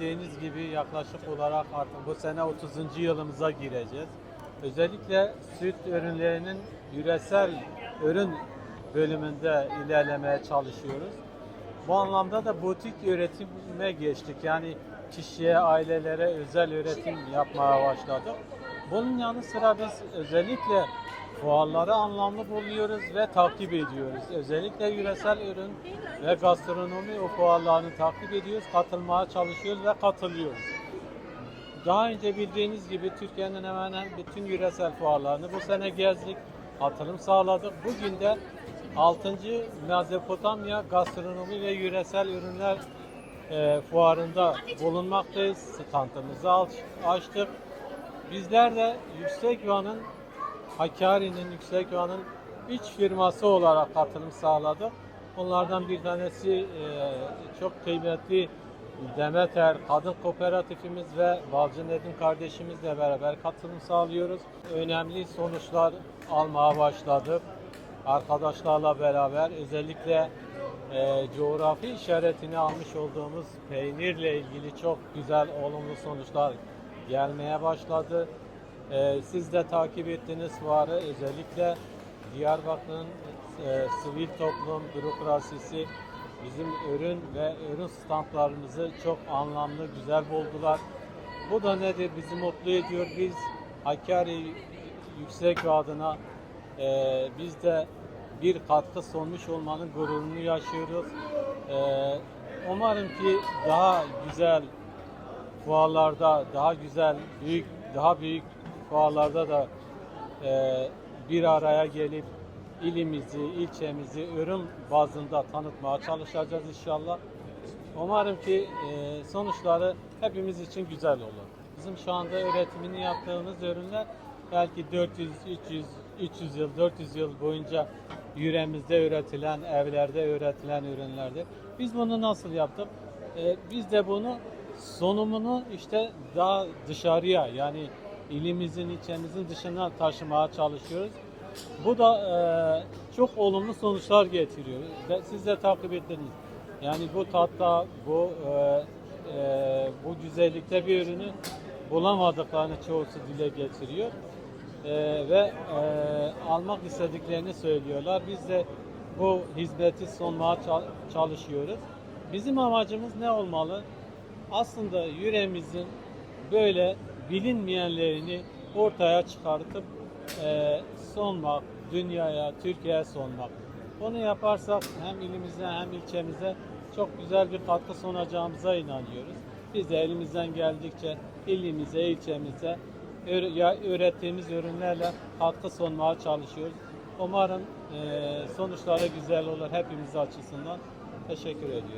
bildiğiniz gibi yaklaşık olarak artık bu sene 30. yılımıza gireceğiz. Özellikle süt ürünlerinin yüresel ürün bölümünde ilerlemeye çalışıyoruz. Bu anlamda da butik üretime geçtik. Yani kişiye, ailelere özel üretim yapmaya başladık. Bunun yanı sıra biz özellikle fuarları anlamlı buluyoruz ve takip ediyoruz. Özellikle yüresel ürün ve gastronomi o fuarlarını takip ediyoruz, katılmaya çalışıyoruz ve katılıyoruz. Daha önce bildiğiniz gibi Türkiye'nin hemen bütün yüresel fuarlarını bu sene gezdik, katılım sağladık. Bugün de 6. Mezopotamya Gastronomi ve Yüresel Ürünler e, fuarında bulunmaktayız. Standımızı aç- açtık. Bizler de Yüksek Yuan'ın Hakkari'nin Yüksek Yuan'ın 3 firması olarak katılım sağladık. Onlardan bir tanesi e, çok kıymetli Demeter Kadın Kooperatifimiz ve Balcı Nedim kardeşimizle beraber katılım sağlıyoruz. Önemli sonuçlar almaya başladık. Arkadaşlarla beraber özellikle e, coğrafi işaretini almış olduğumuz peynirle ilgili çok güzel olumlu sonuçlar gelmeye başladı. E, siz de takip ettiğiniz fuarı özellikle Diyarbakır'ın e, sivil toplum bürokrasisi bizim ürün ve ürün standlarımızı çok anlamlı, güzel buldular. Bu da nedir? Bizi mutlu ediyor. Biz Hakkari Yüksek adına e, biz de bir katkı sunmuş olmanın gururunu yaşıyoruz. E, umarım ki daha güzel fuarlarda, daha güzel, büyük, daha büyük fuarlarda da e, bir araya gelip ilimizi, ilçemizi ürün bazında tanıtmaya çalışacağız inşallah. Umarım ki e, sonuçları hepimiz için güzel olur. Bizim şu anda üretimini yaptığımız ürünler belki 400, 300, 300 yıl, 400 yıl boyunca yüreğimizde üretilen, evlerde üretilen ürünlerdir. Biz bunu nasıl yaptık? E, biz de bunu sonumunu işte daha dışarıya yani ilimizin, ilçemizin dışına taşımaya çalışıyoruz. Bu da e, çok olumlu sonuçlar getiriyor. Ve siz de takip ettiniz. Yani bu tatta, bu e, e, bu güzellikte bir ürünü bulamadıklarını çoğusu dile getiriyor. E, ve e, almak istediklerini söylüyorlar. Biz de bu hizmeti sunmaya ça- çalışıyoruz. Bizim amacımız ne olmalı? Aslında yüreğimizin böyle bilinmeyenlerini ortaya çıkartıp e, sunmak, dünyaya, Türkiye'ye sunmak. Bunu yaparsak hem ilimize hem ilçemize çok güzel bir katkı sunacağımıza inanıyoruz. Biz de elimizden geldikçe ilimize, ilçemize ürettiğimiz ürünlerle katkı sunmaya çalışıyoruz. Umarım e, sonuçları güzel olur hepimiz açısından. Teşekkür ediyorum.